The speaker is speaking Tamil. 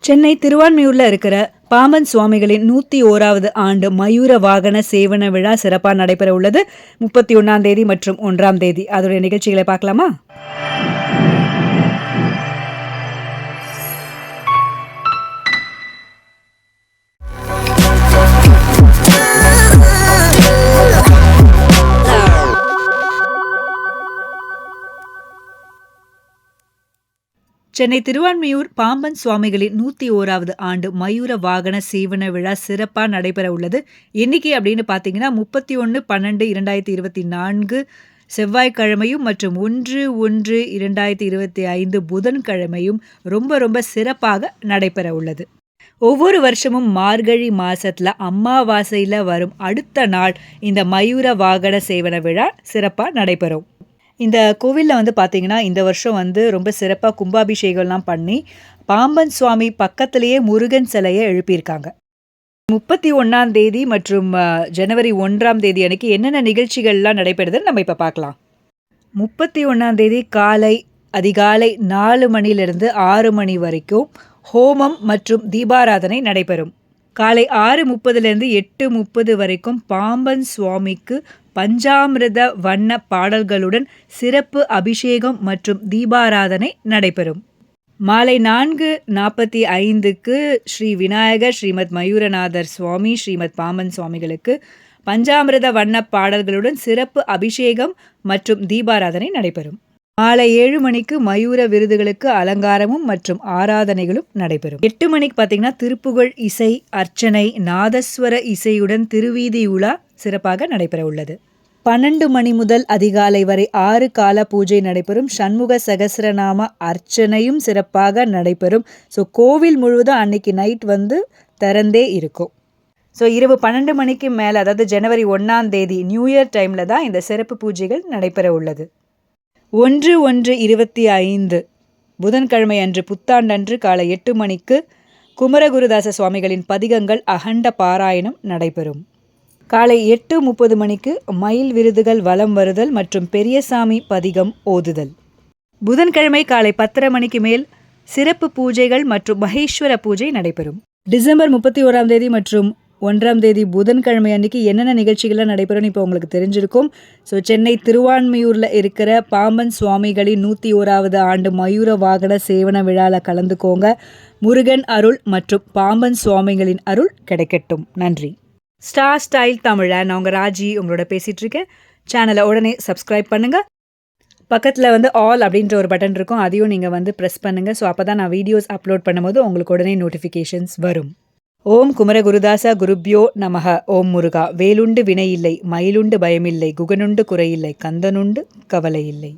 சென்னை திருவான்மையூர்ல இருக்கிற பாம்பன் சுவாமிகளின் நூத்தி ஓராவது ஆண்டு மயூர வாகன சேவன விழா சிறப்பாக நடைபெற உள்ளது முப்பத்தி ஒன்னாம் தேதி மற்றும் ஒன்றாம் தேதி. அதோடைய நிகழ்ச்சிகளை பார்க்கலாமா? சென்னை திருவான்மியூர் பாம்பன் சுவாமிகளின் நூற்றி ஓராவது ஆண்டு மயூர வாகன சீவன விழா சிறப்பாக நடைபெற உள்ளது. இன்னைக்கு அப்படின்னு பார்த்தீங்கன்னா முப்பத்தி ஒன்று பன்னெண்டு இரண்டாயிரத்தி இருபத்தி நான்கு செவ்வாய்க்கிழமையும் மற்றும் ஒன்று ஒன்று இரண்டாயிரத்தி இருபத்தி ஐந்து புதன்கிழமையும் ரொம்ப ரொம்ப சிறப்பாக நடைபெற உள்ளது. ஒவ்வொரு வருஷமும் மார்கழி மாசத்துல அம்மாவாசையில் வரும் அடுத்த நாள் இந்த மயூர வாகன சேவன விழா சிறப்பாக நடைபெறும். இந்த கோவிலில் வந்து பார்த்தீங்கன்னா இந்த வருஷம் வந்து ரொம்ப சிறப்பாக கும்பாபிஷேகம்லாம் பண்ணி பாம்பன் சுவாமி பக்கத்திலேயே முருகன் சிலையை எழுப்பியிருக்காங்க. முப்பத்தி ஒன்றாம் தேதி மற்றும் ஜனவரி ஒன்றாம் தேதி அன்னைக்கு என்னென்ன நிகழ்ச்சிகள்லாம் நடைபெறுதுன்னு நம்ம இப்போ பார்க்கலாம் முப்பத்தி ஒன்றாம் தேதி காலை அதிகாலை நாலு மணிலிருந்து ஆறு மணி வரைக்கும் ஹோமம் மற்றும் தீபாராதனை நடைபெறும். காலை ஆறு முப்பதுலேருந்து எட்டு முப்பது வரைக்கும் பாம்பன் சுவாமிக்கு பஞ்சாமிரத வண்ண பாடல்களுடன் சிறப்பு அபிஷேகம் மற்றும் தீபாராதனை நடைபெறும். மாலை நான்கு நாற்பத்தி ஐந்துக்கு ஸ்ரீ விநாயகர் ஸ்ரீமத் மயூரநாதர் சுவாமி ஸ்ரீமத் பாம்பன் சுவாமிகளுக்கு பஞ்சாமிரத வண்ண பாடல்களுடன் சிறப்பு அபிஷேகம் மற்றும் தீபாராதனை நடைபெறும். மாலை ஏழு மணிக்கு மயூர விருதுகளுக்கு அலங்காரமும் மற்றும் ஆராதனைகளும் நடைபெறும். எட்டு மணிக்கு பார்த்தீங்கன்னா திருப்புகழ் இசை அர்ச்சனை நாதஸ்வர இசையுடன் திருவீதி உலா சிறப்பாக நடைபெற உள்ளது. பன்னெண்டு மணி முதல் அதிகாலை வரை ஆறு கால பூஜை நடைபெறும். சண்முக சகஸ்ரநாம அர்ச்சனையும் சிறப்பாக நடைபெறும். ஸோ கோவில் முழுவதும் அன்னைக்கு நைட் வந்து திறந்தே இருக்கும். ஸோ இரவு பன்னெண்டு மணிக்கு மேலே அதாவது ஜனவரி ஒன்றாம் தேதி நியூ இயர் டைமில் தான் இந்த சிறப்பு பூஜைகள் நடைபெற உள்ளது. ஒன்று ஒன்று இருபத்தி ஐந்து. புதன்கிழமை அன்று புத்தாண்டன்று காலை எட்டு மணிக்கு குமரகுருதாச சுவாமிகளின் பதிகங்கள் அகண்ட பாராயணம் நடைபெறும். காலை எட்டு முப்பது மணிக்கு மயில் விருதுகள் வலம் வருதல் மற்றும் பெரியசாமி பதிகம் ஓதுதல். புதன்கிழமை காலை பத்தரை மணிக்கு மேல் சிறப்பு பூஜைகள் மற்றும் மகேஸ்வர பூஜை நடைபெறும். டிசம்பர் முப்பத்தி ஓராம் தேதி மற்றும் ஒன்றாம் தேதி புதன்கிழமை அன்றைக்கி என்னென்ன நிகழ்ச்சிகள்லாம் நடைபெறும்னு இப்போ உங்களுக்கு தெரிஞ்சிருக்கும். ஸோ சென்னை திருவான்மையூரில் இருக்கிற பாம்பன் சுவாமிகளின் நூற்றி ஓராவது ஆண்டு மயூர வாகன சேவன விழாவில் கலந்துக்கோங்க. முருகன் அருள் மற்றும் பாம்பன் சுவாமிகளின் அருள் கிடைக்கட்டும். நன்றி. ஸ்டார் ஸ்டைல் தமிழ நான் உங்கள் ராஜி உங்களோட பேசிகிட்ருக்கேன் சேனலை உடனே சப்ஸ்கிரைப் பண்ணுங்கள் பக்கத்தில் வந்து ஆல் அப்படின்ற ஒரு பட்டன் இருக்கும் அதையும் நீங்கள் வந்து ப்ரெஸ் பண்ணுங்கள் ஸோ அப்போ தான் நான் வீடியோஸ் அப்லோட் பண்ணும்போது உங்களுக்கு உடனே நோட்டிஃபிகேஷன்ஸ் வரும். ஓம் குமரகுருதாசா குருப்யோ நமக. ஓம் முருகா. வேலுண்டு வினையில்லை மயிலுண்டு பயமில்லை குகனுண்டு குறையில்லை கந்தனுண்டு கவலை இல்லை